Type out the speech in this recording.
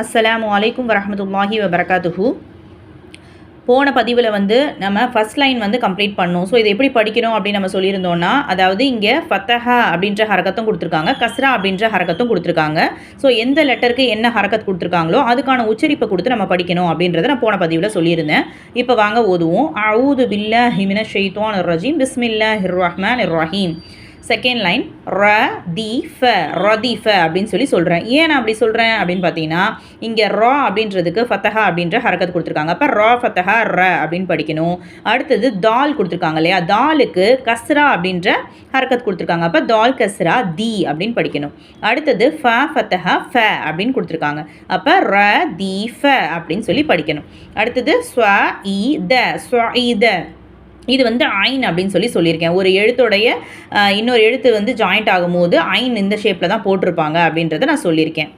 அஸ்லாம் அலைக்கும் வரமத்துல்லாஹி வபரகாத்துஹு. போன பதிவில் வந்து நம்ம ஃபஸ்ட் லைன் வந்து கம்ப்ளீட் பண்ணோம். ஸோ இதை எப்படி படிக்கணும் அப்படின்னு நம்ம சொல்லியிருந்தோம்னா அதாவது இங்கே ஃபத்தஹா அப்படின்ற ஹரக்கத்தும் கொடுத்துருக்காங்க கஸ்ரா அப்படின்ற ஹரக்கத்தும் கொடுத்துருக்காங்க. ஸோ எந்த லெட்டருக்கு என்ன ஹரக்கத் கொடுத்துருக்காங்களோ அதுக்கான உச்சரிப்பை கொடுத்து நம்ம படிக்கணும் அப்படின்றத நான் போன பதிவில் சொல்லியிருந்தேன். இப்போ வாங்க ஓதுவோம். அவுது பில்லா ஹிமின ஷெய்தோன் ரஜீம் பிஸ்மில்லா ஹிர் ரஹ்மான் ரஹீம் செகண்ட் லைன் ர தி ஃப ரதி ஃப அப்படின்னு சொல்லி சொல்கிறேன் ஏன் நான் அப்படி சொல்கிறேன் அப்படின்னு பார்த்தீங்கன்னா இங்கே ரா அப்படின்றதுக்கு ஃபத்தஹா அப்படின்ற ஹரக்கத் கொடுத்துருக்காங்க. அப்போ ரா ஃபத்தஹா ர அப்படின்னு படிக்கணும். அடுத்தது தால் கொடுத்துருக்காங்க இல்லையா? தாலுக்கு கஸ்ரா அப்படின்ற ஹரக்கத் கொடுத்துருக்காங்க. அப்போ தால் கஸ்ரா தி அப்படின்னு படிக்கணும். அடுத்தது ஃப ஃபத்தஹா ஃப அப்படின்னு கொடுத்துருக்காங்க. அப்போ ர தி ஃப அப்படின்னு சொல்லி படிக்கணும். அடுத்தது ஸ்வ இ த. ஸ்வ இ த. இது வந்து ஐன் அப்படின்னு சொல்லி சொல்லியிருக்கேன். ஒரு எழுத்துடைய இன்னொரு எழுத்து வந்து ஜாயிண்ட் ஆகும்போது ஐன் இந்த ஷேப்பில் தான் போட்டிருப்பாங்க அப்படின்றத நான் சொல்லியிருக்கேன்.